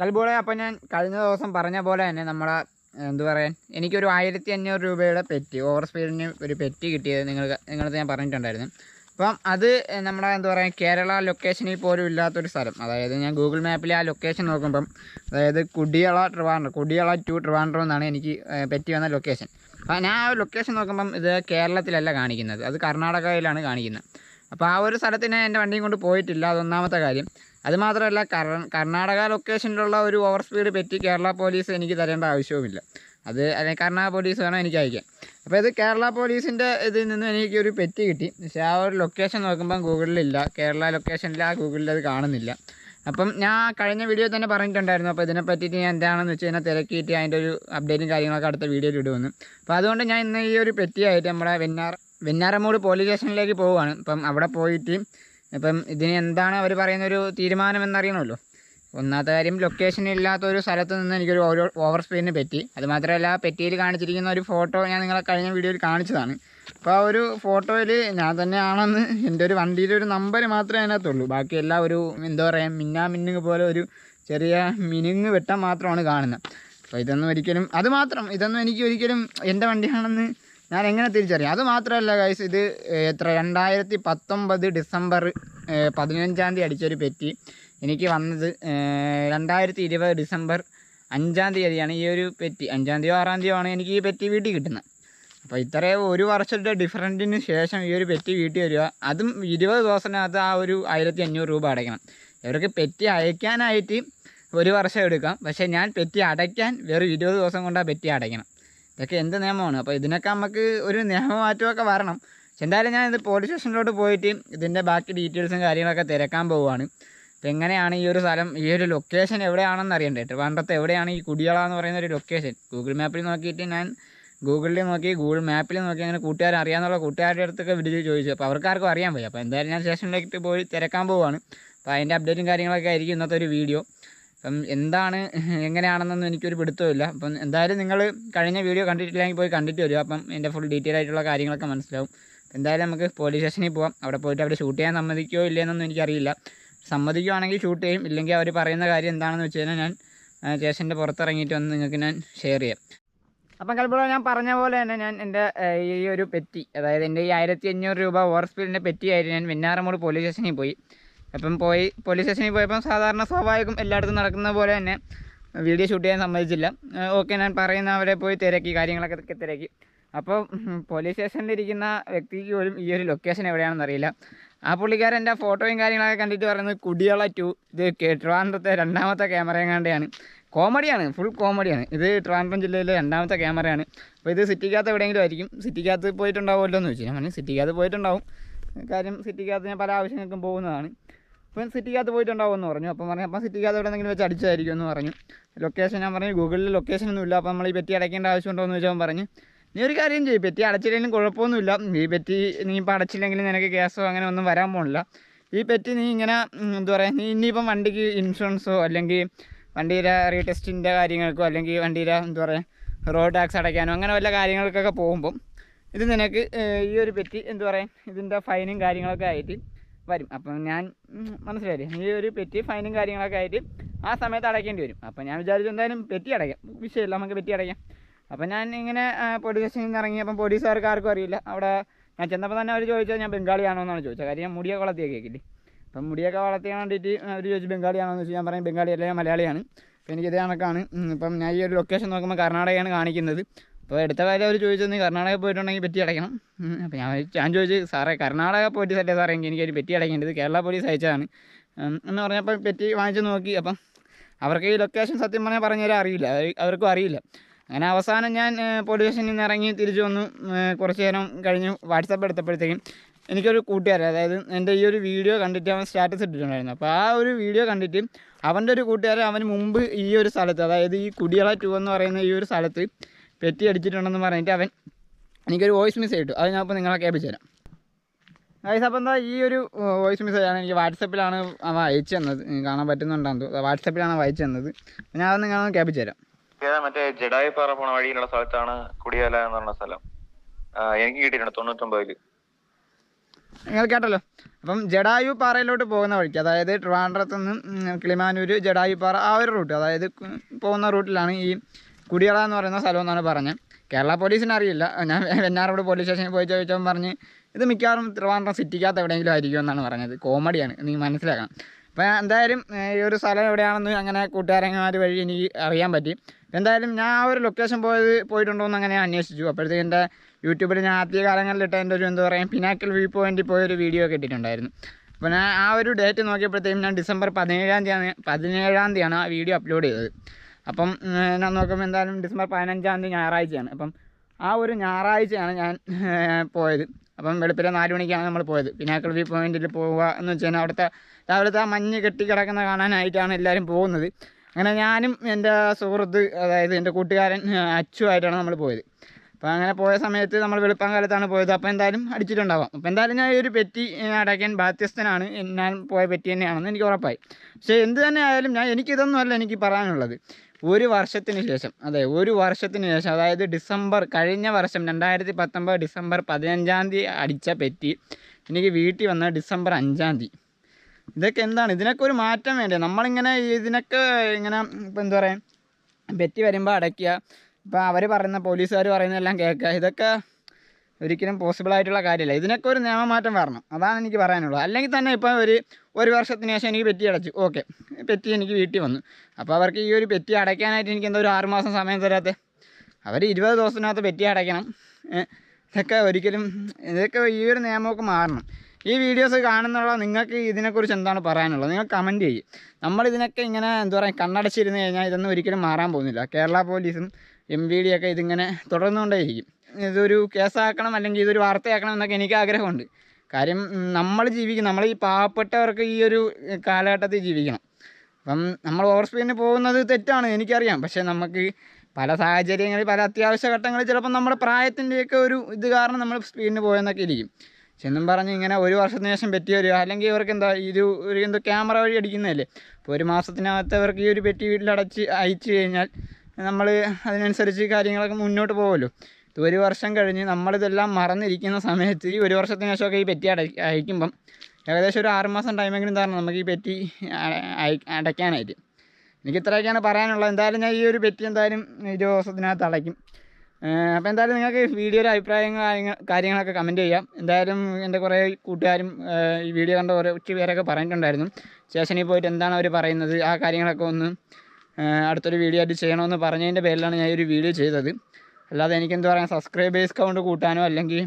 കൽബോളെ അപ്പോൾ ഞാൻ കഴിഞ്ഞ ദിവസം പറഞ്ഞ പോലെ തന്നെ നമ്മളെ എന്ത് പറയാൻ എനിക്കൊരു ആയിരത്തി അഞ്ഞൂറ് രൂപയുടെ പെറ്റി ഓവർ സ്പീഡിന് ഒരു പെറ്റി കിട്ടിയത് നിങ്ങൾ നിങ്ങളത് ഞാൻ പറഞ്ഞിട്ടുണ്ടായിരുന്നു. അപ്പം അത് നമ്മുടെ എന്താ പറയുക കേരള ലൊക്കേഷനിൽ പോലും ഇല്ലാത്തൊരു സ്ഥലം. അതായത് ഞാൻ ഗൂഗിൾ മാപ്പിൽ ആ ലൊക്കേഷൻ നോക്കുമ്പം അതായത് കുടിയള ട്രിവാൻഡ്രം കുടിയള ടു ട്രിവാൻഡ്രം എന്നാണ് എനിക്ക് പെറ്റി വന്ന ലൊക്കേഷൻ. അപ്പം ഞാൻ ആ ലൊക്കേഷൻ നോക്കുമ്പം ഇത് കേരളത്തിലല്ല കാണിക്കുന്നത്. അത് കർണാടകയിലാണ് കാണിക്കുന്നത്. അപ്പോൾ ആ ഒരു സ്ഥലത്തിന് എന്റെ വണ്ടിയും കൊണ്ട് പോയിട്ടില്ല. അതൊന്നാമത്തെ കാര്യം. അത് മാത്രമല്ല കർ- കർണാടക ലൊക്കേഷനിലുള്ള ഒരു over speed petty Kerala police എനിക്ക് തരേണ്ട ആവശ്യവുമില്ല. അത് അല്ലെങ്കിൽ കർണാടക പോലീസ് വേണം എനിക്ക് അയക്കാൻ. അപ്പോൾ ഇത് കേരള പോലീസിന്റെ ഇതിൽ നിന്നും എനിക്ക് ഒരു പെറ്റി കിട്ടി. പക്ഷേ ആ ഒരു ലൊക്കേഷൻ നോക്കുമ്പം ഗൂഗിളിലില്ല. കേരള ലൊക്കേഷനിൽ ആ ഗൂഗിളിൽ അത് കാണുന്നില്ല. അപ്പം ഞാൻ കഴിഞ്ഞ വീഡിയോ തന്നെ പറഞ്ഞിട്ടുണ്ടായിരുന്നു. അപ്പോൾ ഇതിനെ പറ്റിയിട്ട് ഞാൻ എന്താണെന്ന് വെച്ച് കഴിഞ്ഞാൽ തിരക്കിയിട്ട് അതിന്റെ ഒരു അപ്ഡേറ്റും കാര്യങ്ങളൊക്കെ അടുത്ത വീഡിയോയിൽ ഇടുമെന്ന്. അപ്പോൾ അതുകൊണ്ട് ഞാൻ ഇന്ന് ഈ ഒരു പെറ്റിയായിട്ട് നമ്മുടെ വെന്നാർ വെന്നാറമൂട് പോലീസ് സ്റ്റേഷനിലേക്ക് പോവുകയാണ്. അപ്പം അവിടെ പോയിട്ട് ഇപ്പം ഇതിന് എന്താണ് അവർ പറയുന്നൊരു തീരുമാനം എന്നറിയണമല്ലോ ഒന്നാമത്തെ കാര്യം ലൊക്കേഷൻ ഇല്ലാത്ത ഒരു സ്ഥലത്ത് നിന്ന് എനിക്കൊരു ഓരോ ഓവർ സ്പീഡിന് പറ്റി. അതുമാത്രമല്ല പെറ്റിയിൽ കാണിച്ചിരിക്കുന്ന ഒരു ഫോട്ടോ ഞാൻ നിങ്ങളെ കഴിഞ്ഞ വീഡിയോയിൽ കാണിച്ചതാണ്. അപ്പോൾ ആ ഒരു ഫോട്ടോയിൽ ഞാൻ തന്നെയാണെന്ന് എന്റെ ഒരു വണ്ടിയിലെ ഒരു നമ്പർ മാത്രമേ അതിനകത്തുള്ളൂ. ബാക്കി എല്ലാം ഒരു എന്താ പറയുക മിന്നാ മിന്നുങ്ങ് പോലെ ഒരു ചെറിയ മിനുങ്ങ് വെട്ടം മാത്രമാണ് കാണുന്നത്. അപ്പോൾ ഇതൊന്നും ഒരിക്കലും അതുമാത്രം ഇതൊന്നും എനിക്ക് ഒരിക്കലും എന്റെ വണ്ടിയാണെന്ന് ഞാൻ എങ്ങനെ തിരിച്ചറിയാം? അത് മാത്രമല്ല ഗൈസ് ഇത് എത്ര? രണ്ടായിരത്തി പത്തൊമ്പത് ഡിസംബർ പതിനഞ്ചാം തീയതി അടിച്ചൊരു പെറ്റി. എനിക്ക് വന്നത് രണ്ടായിരത്തി ഇരുപത് ഡിസംബർ അഞ്ചാം തീയതിയാണ് ഈ ഒരു പെറ്റി. അഞ്ചാം തീയതി ആറാം തീയതി ആണ് എനിക്ക് ഈ പെറ്റി വീട്ടിൽ കിട്ടുന്നത്. അപ്പോൾ ഇത്രയും ഒരു വർഷത്തെ ഡിഫറന്റിന് ശേഷം ഈ ഒരു പെറ്റി വീട്ടിൽ വരിക അതും ഇരുപത് ദിവസത്തിനകത്ത് ആ ഒരു ആയിരത്തി അഞ്ഞൂറ് രൂപ അടയ്ക്കണം. ഇവർക്ക് പെറ്റി അയക്കാനായിട്ട് ഒരു വർഷം എടുക്കാം. പക്ഷേ ഞാൻ പെറ്റി അടയ്ക്കാൻ വെറും ഇരുപത് ദിവസം കൊണ്ട് ആ പെറ്റി അടയ്ക്കണം. ഇതൊക്കെ എന്ത് നിയമമാണ്? അപ്പോൾ ഇതിനൊക്കെ നമുക്ക് ഒരു നിയമമാറ്റമൊക്കെ വരണം. പക്ഷെ എന്തായാലും ഞാൻ ഇത് പോലീസ് സ്റ്റേഷനിലോട്ട് പോയിട്ട് ഇതിന്റെ ബാക്കി ഡീറ്റെയിൽസും കാര്യങ്ങളൊക്കെ തിരക്കാൻ പോവുകയാണ്. അപ്പോൾ എങ്ങനെയാണ് ഈ ഒരു സ്ഥലം ഈ ഒരു ലൊക്കേഷൻ എവിടെയാണെന്ന് അറിയണ്ടേ? ട്രിവാൻഡ്രത്ത് എവിടെയാണ് ഈ കുടിയള എന്ന് പറയുന്ന ഒരു ലൊക്കേഷൻ ഗൂഗിൾ മാപ്പിൽ നോക്കിയിട്ട് ഞാൻ ഗൂഗിളിൽ നോക്കി ഗൂഗിൾ മാപ്പിൽ നോക്കി അങ്ങനെ കൂട്ടുകാർ അറിയാമെന്നുള്ള കൂട്ടുകാരുടെ അടുത്തൊക്കെ വിളിച്ച് ചോദിച്ചു. അപ്പോൾ അവർക്കാർക്കും അറിയാൻ പോയി അപ്പോൾ എന്തായാലും ഞാൻ സ്റ്റേഷനിലേക്ക് പോയി തിരക്കാൻ പോവുകയാണ്. അപ്പോൾ അതിന്റെ അപ്ഡേറ്റും കാര്യങ്ങളൊക്കെ ആയിരിക്കും ഇന്നത്തെ ഒരു വീഡിയോ അപ്പം എന്താണ് എങ്ങനെയാണെന്നൊന്നും എനിക്കൊരു പിടുത്തമില്ല അപ്പം എന്തായാലും നിങ്ങൾ കഴിഞ്ഞ വീഡിയോ കണ്ടിട്ടില്ലെങ്കിൽ പോയി കണ്ടിട്ട് വരിക. അപ്പം എന്റെ ഫുൾ ഡീറ്റെയിൽ ആയിട്ടുള്ള കാര്യങ്ങളൊക്കെ മനസ്സിലാവും. എന്തായാലും നമുക്ക് പോലീസ് സ്റ്റേഷനിൽ പോവാം. അവിടെ പോയിട്ട് അവർ ഷൂട്ട് ചെയ്യാൻ സമ്മതിക്കുമോ ഇല്ലയെന്നൊന്നും എനിക്കറിയില്ല. സമ്മതിക്കുവാണെങ്കിൽ ഷൂട്ട് ചെയ്യും. ഇല്ലെങ്കിൽ അവർ പറയുന്ന കാര്യം എന്താണെന്ന് വെച്ച് കഴിഞ്ഞാൽ ഞാൻ സ്റ്റേഷന്റെ പുറത്തിറങ്ങിയിട്ട് വന്ന് നിങ്ങൾക്ക് ഞാൻ ഷെയർ ചെയ്യാം. അപ്പം കൽപ്പുഴ ഞാൻ പറഞ്ഞ പോലെ തന്നെ ഞാൻ എന്റെ ഈ ഒരു പെറ്റി അതായത് എന്റെ ഈ ആയിരത്തി അഞ്ഞൂറ് രൂപ ഓവർ സ്പീഡിന്റെ പെറ്റിയായിട്ട് ഞാൻ വെഞ്ഞാറമൂട് പോലീസ് സ്റ്റേഷനിൽ പോയി. അപ്പം പോയി പോലീസ് സ്റ്റേഷനിൽ പോയപ്പം സാധാരണ സ്വാഭാവികം എല്ലായിടത്തും നടക്കുന്ന പോലെ തന്നെ വീഡിയോ ഷൂട്ട് ചെയ്യാൻ സമ്മതിച്ചില്ല. ഓക്കെ ഞാൻ പറയുന്ന അവരെ പോയി തിരക്കി കാര്യങ്ങളൊക്കെ തിരക്കി. അപ്പോൾ പോലീസ് സ്റ്റേഷനിൽ ഇരിക്കുന്ന വ്യക്തിക്ക് പോലും ഈ ഒരു ലൊക്കേഷൻ എവിടെയാണെന്ന് അറിയില്ല. ആ പുള്ളിക്കാരൻ എന്റെ ഫോട്ടോയും കാര്യങ്ങളൊക്കെ കണ്ടിട്ട് പറയുന്നത് കുടിയള ടു ഇത് ട്രിവാൻഡ്രത്തെ രണ്ടാമത്തെ ക്യാമറയും കണ്ടെയാണ് കോമഡിയാണ് ഫുൾ കോമഡിയാണ്. ഇത് ട്രിവാൻഡ്രം ജില്ലയിലെ രണ്ടാമത്തെ ക്യാമറയാണ്. അപ്പോൾ ഇത് സിറ്റിക്കകത്ത് എവിടെയെങ്കിലും ആയിരിക്കും. സിറ്റിക്കകത്ത് പോയിട്ടുണ്ടാവുമല്ലോ എന്ന് ചോദിച്ചു. ഞാൻ പറഞ്ഞു സിറ്റിക്കകത്ത് പോയിട്ടുണ്ടാവും. കാര്യം സിറ്റിക്കകത്ത് ഞാൻ പല ആവശ്യങ്ങൾക്കും പോകുന്നതാണ്. അപ്പം സിറ്റിക്കകത്ത് പോയിട്ടുണ്ടാവുമെന്ന് പറഞ്ഞു. അപ്പം പറഞ്ഞു അപ്പം സിറ്റിക്കകത്ത് എന്തെങ്കിലും വെച്ച് അടിച്ചായിരിക്കും എന്ന് പറഞ്ഞു. ലൊക്കേഷൻ ഞാൻ പറഞ്ഞു ഗൂഗിളിൽ ലൊക്കേഷൻ ഒന്നും ഇല്ല അപ്പം നമ്മൾ ഈ പെറ്റി അടയ്ക്കേണ്ട ആവശ്യമുണ്ടോ എന്ന് ചോദിച്ചാൽ പറഞ്ഞു നീ ഒരു കാര്യം ചെയ്യും. പെറ്റി അടച്ചില്ലെങ്കിലും കുഴപ്പമൊന്നുമില്ല. ഈ പെറ്റി നീ ഇപ്പം അടച്ചില്ലെങ്കിൽ നിനക്ക് ഗ്യാസോ അങ്ങനെ ഒന്നും വരാൻ പോണില്ല. ഈ പെറ്റി നീ ഇങ്ങനെ എന്താ പറയുക നീ ഇനിയിപ്പം വണ്ടിക്ക് ഇൻഷുറൻസോ അല്ലെങ്കിൽ വണ്ടിയുടെ റീടെസ്റ്റിന്റെ കാര്യങ്ങൾക്കോ അല്ലെങ്കിൽ വണ്ടിയുടെ എന്താ പറയുക റോഡ് ടാക്സ് അടയ്ക്കാനോ അങ്ങനെ വല്ല കാര്യങ്ങൾക്കൊക്കെ പോകുമ്പം ഇത് നിനക്ക് ഈ ഒരു പെറ്റി എന്താ പറയുക ഇതിന്റെ ഫൈനും കാര്യങ്ങളൊക്കെ ആയിട്ട് വരും. അപ്പം ഞാൻ മനസ്സിലായി. മനസ്സിലായില്ലേ ഈ ഒരു പെറ്റി ഫൈനും കാര്യങ്ങളൊക്കെ ആയിട്ട് ആ സമയത്ത് അടയ്ക്കേണ്ടി വരും. അപ്പം ഞാൻ വിചാരിച്ചു എന്തായാലും പെറ്റി അടയ്ക്കാം. വിഷയമില്ല നമുക്ക് പെറ്റി അടയ്ക്കാം. അപ്പം ഞാൻ ഇങ്ങനെ പോലീസ് സ്റ്റേഷനിൽ നിന്ന് ഇറങ്ങി അപ്പം പോലീസുകാർക്ക് ആർക്കും അറിയില്ല. അവിടെ ഞാൻ ചെന്നപ്പോൾ തന്നെ അവർ ചോദിച്ചത് ഞാൻ ബംഗാളിയാണോ എന്നാണ് ചോദിച്ചത്. കാര്യം മുടിയൊക്കെ വളർത്തിയൊക്കെ കേൾക്കില്ലേ അപ്പം മുടിയൊക്കെ വളർത്തി വേണ്ടിയിട്ട് അവർ ചോദിച്ചു ബംഗാളിയാണോ എന്ന് വെച്ചാൽ ഞാൻ പറയും ബംഗാളി അല്ല മലയാളിയാണ്. അപ്പോൾ എനിക്ക് ഇതേ കണക്കാണ്. ഇപ്പം ഞാൻ ഈ ഒരു ലൊക്കേഷൻ നോക്കുമ്പോൾ കർണാടകയാണ് കാണിക്കുന്നത്. അപ്പോൾ എടുത്ത കാര്യം അവർ ചോദിച്ചത് നീ കർണാടക പോയിട്ടുണ്ടെങ്കിൽ പെറ്റി അടയ്ക്കണം. അപ്പോൾ ഞാൻ ഞാൻ ചോദിച്ചു സാറേ കർണാടക പോലീസ് അല്ലേ സാറേ എനിക്ക് എനിക്കൊരു പെറ്റി അടയ്ക്കേണ്ടത് കേരള പോലീസ് അയച്ചതാണ്. എന്ന് പറഞ്ഞപ്പോൾ പെറ്റി വാങ്ങിച്ച് നോക്കി. അപ്പം അവർക്ക് ഈ ലൊക്കേഷൻ സത്യം പറഞ്ഞാൽ പറഞ്ഞുതരാൻ അറിയില്ല. അവർ- അവർക്കും അറിയില്ല. അങ്ങനെ അവസാനം ഞാൻ പോലീസ് സ്റ്റേഷനിൽ നിന്ന് ഇറങ്ങി തിരിച്ചു വന്നു. കുറച്ച് നേരം കഴിഞ്ഞ് വാട്സപ്പ് എടുത്തപ്പോഴത്തേക്കും എനിക്കൊരു കൂട്ടുകാരൻ അതായത് എന്റെ ഈ ഒരു വീഡിയോ കണ്ടിട്ട് അവൻ സ്റ്റാറ്റസ് ഇട്ടിട്ടുണ്ടായിരുന്നു. അപ്പോൾ ആ ഒരു വീഡിയോ കണ്ടിട്ട് അവന്റെ ഒരു കൂട്ടുകാരൻ അവന് മുമ്പ് ഈ ഒരു സ്ഥലത്ത് അതായത് ഈ കുടിയള ടു എന്ന് പറയുന്ന ഈ ഒരു സ്ഥലത്ത് പെറ്റി അടിച്ചിട്ടുണ്ടെന്ന് പറഞ്ഞിട്ട് അവൻ എനിക്കൊരു വോയിസ് മെസ്സേജ് ഇട്ടു. അത് ഞാൻ ഇപ്പോൾ നിങ്ങളെ കേൾപ്പിച്ചു തരാം ഗൈസ് അപ്പോൾ എന്താ ഈ ഒരു വോയിസ് മെസ്സേജാണ് എനിക്ക് വാട്സപ്പിലാണ് അവൻ അയച്ചു തന്നത് കാണാൻ പറ്റുന്നുണ്ടാന്ന് വാട്സപ്പിലാണ് അയച്ചു തന്നത് ഞാൻ അത് നിങ്ങളൊന്ന് കേൾപ്പിച്ചു തരാം മറ്റേ മറ്റേ പാറ പോണ വഴിയിലുള്ള സ്ഥലത്താണ് കുടിയാല എന്ന് പറഞ്ഞ സ്ഥലം. എനിക്ക് കിട്ടിയിട്ടുണ്ട് തൊണ്ണൂറ്റൊമ്പതിൽ. നിങ്ങൾ കേട്ടല്ലോ. അപ്പം ജഡായു പാറയിലോട്ട് പോകുന്ന വഴിക്ക് അതായത് ട്രിവാൻഡ്രത്ത് നിന്ന് കിളിമാനൂർ ജഡായു പാറ ആ ഒരു റൂട്ട് അതായത് പോകുന്ന റൂട്ടിലാണ് ഈ കുടിയള എന്ന് പറയുന്ന സ്ഥലം എന്നാണ് പറഞ്ഞത് കേരള പോലീസിന് അറിയില്ല. ഞാൻ വെഞ്ഞാറോട് പോലീസ് സ്റ്റേഷനിൽ പോയി ചോദിച്ചപ്പോൾ പറഞ്ഞ് ഇത് മിക്കവാറും തിരുവനന്തപുരം സിറ്റിക്കകത്ത് എവിടെയെങ്കിലും ആയിരിക്കും എന്നാണ് പറഞ്ഞത്. കോമഡിയാണ്. നീ മനസ്സിലാക്കണം. അപ്പോൾ എന്തായാലും ഈ ഒരു സ്ഥലം എവിടെയാണെന്ന് അങ്ങനെ കൂട്ടുകാരന്മാർ വഴി എനിക്ക് അറിയാൻ പറ്റി. എന്തായാലും ഞാൻ ആ ഒരു ലൊക്കേഷൻ പോയത് പോയിട്ടുണ്ടോ എന്ന് അങ്ങനെ അന്വേഷിച്ചു. അപ്പോഴത്തേക്ക് എന്റെ യൂട്യൂബിൽ ഞാൻ ആദ്യ കാലങ്ങളിലിട്ട എന്റെ ഒരു എന്താ പറയുക പിനാക്കൽ വ്യൂ പോയിന്റിൽ പോയൊരു വീഡിയോ ഒക്കെ ഇട്ടിട്ടുണ്ടായിരുന്നു. അപ്പോൾ ഞാൻ ആ ഒരു ഡേറ്റ് നോക്കിയപ്പോഴത്തേക്കും ഞാൻ ഡിസംബർ പതിനേഴാം തീയതി പതിനേഴാം തീയതിയാണ് ആ വീഡിയോ അപ്ലോഡ് ചെയ്തത്. അപ്പം ഞാൻ നോക്കുമ്പോൾ എന്തായാലും ഡിസംബർ പതിനഞ്ചാം തീയതി ഞായറാഴ്ചയാണ്. അപ്പം ആ ഒരു ഞായറാഴ്ചയാണ് ഞാൻ പോയത്. അപ്പം വെളുപ്പിലെ നാല് മണിക്കാണ് നമ്മൾ പോയത്. പിന്നാക്കൾ വ്യൂ പോയിന്റിൽ പോവുക എന്ന് വെച്ച് കഴിഞ്ഞാൽ അവിടുത്തെ രാവിലത്തെ ആ മഞ്ഞ് കെട്ടിക്കിടക്കുന്ന കാണാനായിട്ടാണ് എല്ലാവരും പോകുന്നത്. അങ്ങനെ ഞാനും എന്റെ സുഹൃത്ത് അതായത് എന്റെ കൂട്ടുകാരൻ അച്ചുമായിട്ടാണ് നമ്മൾ പോയത്. അപ്പോൾ അങ്ങനെ പോയ സമയത്ത് നമ്മൾ വെളുപ്പം കാലത്താണ് പോയത്. അപ്പോൾ എന്തായാലും അടിച്ചിട്ടുണ്ടാവാം. അപ്പോൾ എന്തായാലും ഞാൻ ഈ ഒരു പെറ്റി അടയ്ക്കാൻ ബാധ്യസ്ഥനാണ്. ഞാൻ പോയ പെറ്റി തന്നെയാണെന്ന് എനിക്ക് ഉറപ്പായി. പക്ഷേ എന്ത് തന്നെ ആയാലും ഞാൻ എനിക്കിതൊന്നും അല്ല എനിക്ക് പറയാനുള്ളത്. ഒരു വർഷത്തിന് ശേഷം അതെ ഒരു വർഷത്തിന് ശേഷം അതായത് ഡിസംബർ കഴിഞ്ഞ വർഷം രണ്ടായിരത്തി പത്തൊമ്പത് ഡിസംബർ പതിനഞ്ചാം തീയതി അടിച്ച പെറ്റി എനിക്ക് വീട്ടിൽ വന്ന ഡിസംബർ അഞ്ചാം തീയതി. ഇതൊക്കെ എന്താണ്? ഇതിനൊക്കെ ഒരു മാറ്റം വേണ്ടേ? നമ്മളിങ്ങനെ ഇതിനൊക്കെ ഇങ്ങനെ ഇപ്പം എന്താ പറയുക പെറ്റി വരുമ്പോൾ അടയ്ക്കുക ഇപ്പോൾ അവർ പറയുന്ന പോലീസുകാർ പറയുന്നതെല്ലാം കേൾക്കുക. ഇതൊക്കെ ഒരിക്കലും പോസിബിൾ ആയിട്ടുള്ള കാര്യമല്ല. ഇതിനൊക്കെ ഒരു നിയമമാറ്റം വരണം. അതാണ് എനിക്ക് പറയാനുള്ളത്. അല്ലെങ്കിൽ തന്നെ ഇപ്പോൾ ഒരു ഒരു വർഷത്തിന് ശേഷം എനിക്ക് പെറ്റി അടച്ചു. ഓക്കെ. പെറ്റി എനിക്ക് വീട്ടിൽ വന്നു. അപ്പോൾ അവർക്ക് ഈ ഒരു പെറ്റി അടയ്ക്കാനായിട്ട് എനിക്ക് എന്തോ ഒരു ആറുമാസം സമയം തരാത്ത. അവർ ഇരുപത് ദിവസത്തിനകത്ത് പെറ്റി അടയ്ക്കണം. ഇതൊക്കെ ഒരിക്കലും ഇതൊക്കെ ഈ ഒരു നിയമമൊക്കെ മാറണം. ഈ വീഡിയോസ് കാണുന്നുള്ള നിങ്ങൾക്ക് ഇതിനെക്കുറിച്ച് എന്താണ് പറയാനുള്ളത്? നിങ്ങൾ കമന്റ് ചെയ്യും. നമ്മളിതിനൊക്കെ ഇങ്ങനെ എന്താ പറയുക കണ്ണടച്ചിരുന്ന് കഴിഞ്ഞാൽ ഇതൊന്നും ഒരിക്കലും മാറാൻ പോകുന്നില്ല. കേരള പോലീസും എം വി ഡി ഒക്കെ ഇതിങ്ങനെ തുടർന്നുകൊണ്ടേയിരിക്കും. ഇതൊരു കേസാക്കണം അല്ലെങ്കിൽ ഇതൊരു വാർത്തയാക്കണം എന്നൊക്കെ എനിക്ക് ആഗ്രഹമുണ്ട്. കാര്യം നമ്മൾ ജീവിക്കും നമ്മൾ ഈ പാവപ്പെട്ടവർക്ക് ഈ ഒരു കാലഘട്ടത്തിൽ ജീവിക്കണം. അപ്പം നമ്മൾ ഓവർ സ്പീഡിന് പോകുന്നത് തെറ്റാണ് എനിക്കറിയാം. പക്ഷേ നമുക്ക് പല സാഹചര്യങ്ങളിൽ പല അത്യാവശ്യ ഘട്ടങ്ങളിൽ ചിലപ്പോൾ നമ്മുടെ പ്രായത്തിന്റെയൊക്കെ ഒരു ഇത് കാരണം നമ്മൾ സ്പീഡിന് പോയെന്നൊക്കെ ഇരിക്കും. ചെന്നും പറഞ്ഞ് ഇങ്ങനെ ഒരു വർഷത്തിന് ശേഷം പെറ്റി വരിക അല്ലെങ്കിൽ ഇവർക്ക് എന്താ ഇത് ഒരു എന്തോ ക്യാമറ വഴി അടിക്കുന്നതല്ലേ? അപ്പോൾ ഒരു മാസത്തിനകത്ത് അവർക്ക് ഈ ഒരു പെറ്റി വീട്ടിലടച്ച് അയച്ചു കഴിഞ്ഞാൽ നമ്മൾ അതിനനുസരിച്ച് കാര്യങ്ങളൊക്കെ മുന്നോട്ട് പോകുമല്ലോ ഇത് ഒരു വർഷം കഴിഞ്ഞ് നമ്മളിതെല്ലാം മറന്നിരിക്കുന്ന സമയത്ത് ഈ ഒരു വർഷത്തിന് ശേഷമൊക്കെ ഈ പെറ്റി അട അയക്കുമ്പം ഏകദേശം ഒരു ആറുമാസം ടൈമെങ്കിലും തരണം നമുക്ക് ഈ പെറ്റി അടയ്ക്കാനായിട്ട്. എനിക്ക് ഇത്രയൊക്കെയാണ് പറയാനുള്ളത്. എന്തായാലും ഞാൻ ഈ ഒരു പെറ്റി എന്തായാലും ഒരു ദിവസത്തിനകത്ത് അടയ്ക്കും. അപ്പോൾ എന്തായാലും നിങ്ങൾക്ക് വീഡിയോയുടെ അഭിപ്രായങ്ങൾ കാര്യങ്ങളൊക്കെ കമന്റ് ചെയ്യാം. എന്തായാലും എന്റെ കുറേ കൂട്ടുകാരും ഈ വീഡിയോ കണ്ട കുറച്ച് പേരൊക്കെ പറഞ്ഞിട്ടുണ്ടായിരുന്നു. സ്റ്റേഷനിൽ പോയിട്ട് എന്താണ് അവർ പറയുന്നത് ആ കാര്യങ്ങളൊക്കെ ഒന്ന് അടുത്തൊരു വീഡിയോ ആയിട്ട് ചെയ്യണമെന്ന് പറഞ്ഞതിന്റെ പേരിലാണ് ഞാൻ ഒരു വീഡിയോ ചെയ്തത്. അല്ലാതെ എനിക്ക് എന്താ പറയുക സബ്സ്ക്രൈബേഴ്സ് കൗണ്ട് കൂട്ടാനോ അല്ലെങ്കിൽ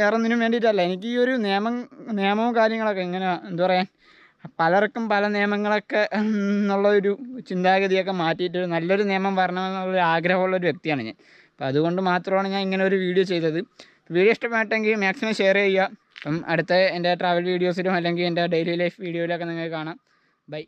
വേറെ ഒന്നിനും വേണ്ടിയിട്ടല്ല. എനിക്ക് ഈ ഒരു നിയമം നിയമവും കാര്യങ്ങളൊക്കെ ഇങ്ങനെ എന്താ പറയുക പലർക്കും പല നിയമങ്ങളൊക്കെ എന്നുള്ളൊരു ചിന്താഗതിയൊക്കെ മാറ്റിയിട്ട് നല്ലൊരു നിയമം വരണമെന്നുള്ളൊരു ആഗ്രഹമുള്ള ഒരു വ്യക്തിയാണ് ഞാൻ. അപ്പോൾ അതുകൊണ്ട് മാത്രമാണ് ഞാൻ ഇങ്ങനെ ഒരു വീഡിയോ ചെയ്തത്. വീഡിയോ ഇഷ്ടപ്പെട്ടെങ്കിൽ മാക്സിമം ഷെയർ ചെയ്യുക. അപ്പം അടുത്ത എന്റെ ട്രാവൽ വീഡിയോസിലും അല്ലെങ്കിൽ എന്റെ ഡെയിലി ലൈഫ് വീഡിയോയിലൊക്കെ നിങ്ങൾക്ക് കാണാം. ബൈ